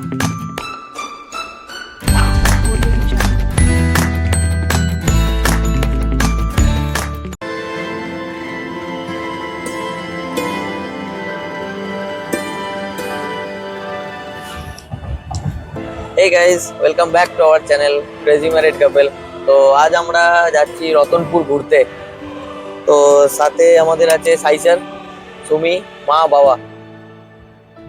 Hey guys welcome back to our channel crazy married couple তো আজ আমরা যাচ্ছি রতনপুর ঘুরতে। তো সাথে আমাদের আছে সাইসার, সুমি, মা, বাবা।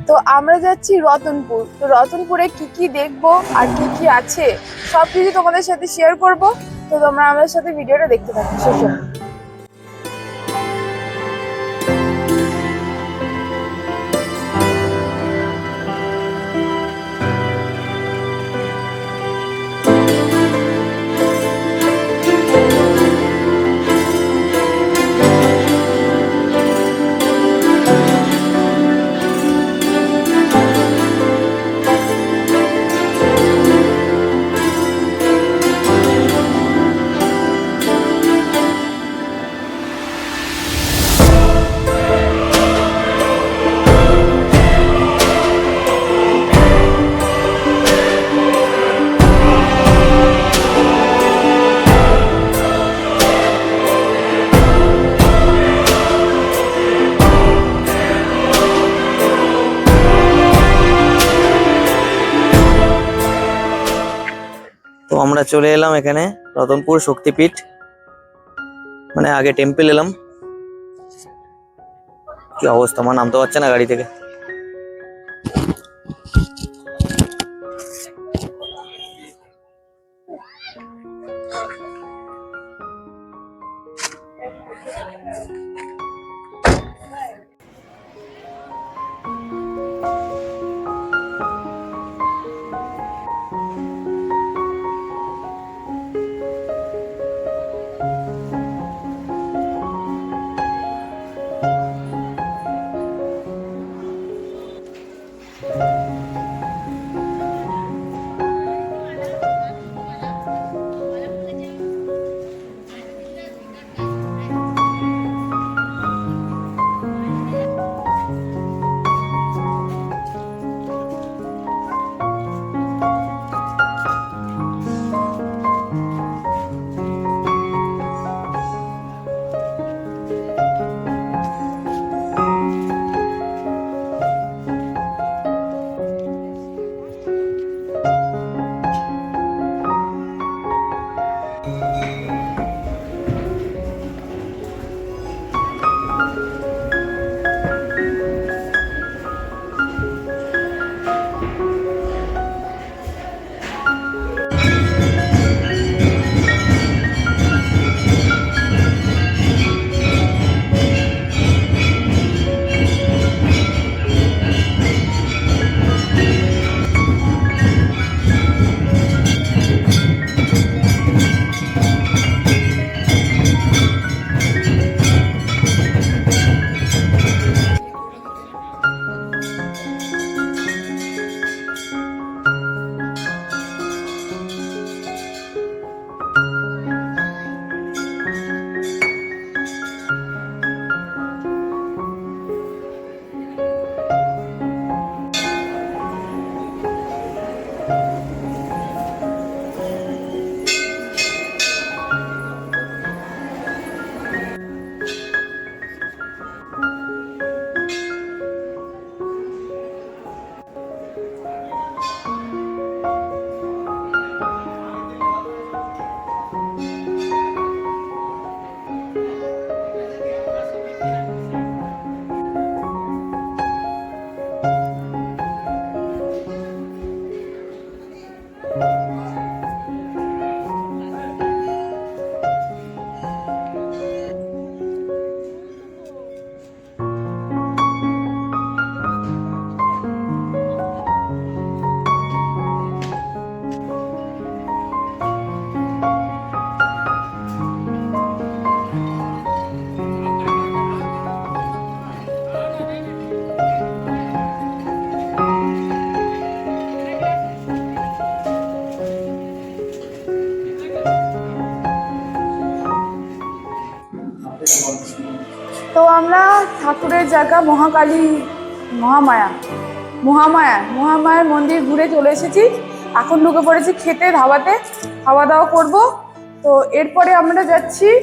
তো আমরা যাচ্ছি রতনপুর। তো রতনপুরে কি কি দেখব আর কি কি আছে সব কিছু তোমাদের সাথে শেয়ার করব। তো তোমরা আমাদের সাথে ভিডিওটা দেখতে থাকো। শেষ তো আমরা চলে এলাম এখানে রতনপুর শক্তিপীঠ। মানে আগে টেম্পেল এলাম। কি অবস্থা আমার নামতে পারছে না গাড়ি থেকে? ঠাকুরের জায়গা মহাকালী মহামায়া। মহামায়া মহামায়ার মন্দির ঘুরে চলে এসেছি। এখন ঢুকে পড়েছি খেতে ধাবাতে খাওয়া দাওয়া করব। তো এরপরে আমরা যাচ্ছি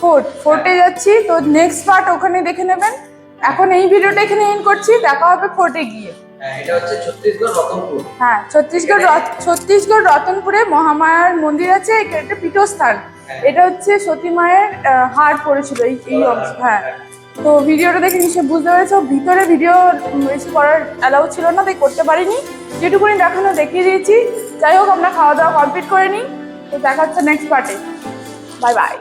ফোর্ট। ফোর্টে যাচ্ছি। তো নেক্সট পার্ট ওখানে দেখে নেবেন। এখন এই ভিডিওটা এখানে এন্ড করছি। দেখা হবে ফোর্টে গিয়ে। হ্যাঁ ছত্তিশগড় হ্যাঁ ছত্তিশগড় রত- ছত্তিশগড় রতনপুরে মহামায়ার মন্দির আছে। এটা একটা পীঠস্থান। এটা হচ্ছে সতী মায়ের হার পড়েছিল এই এই অংশ। হ্যাঁ। তো ভিডিওটা দেখে নিশ্চয়ই বুঝতে পেরেছ। ভিতরে ভিডিও বেশি করার অ্যালাউ ছিল না, তাই করতে পারিনি। যেটুকুনি দেখানো দেখিয়ে দিয়েছি। যাই হোক, আমরা খাওয়া দাওয়া কমপ্লিট করে নিই। তো দেখাচ্ছে নেক্সট পার্টে বাই বাই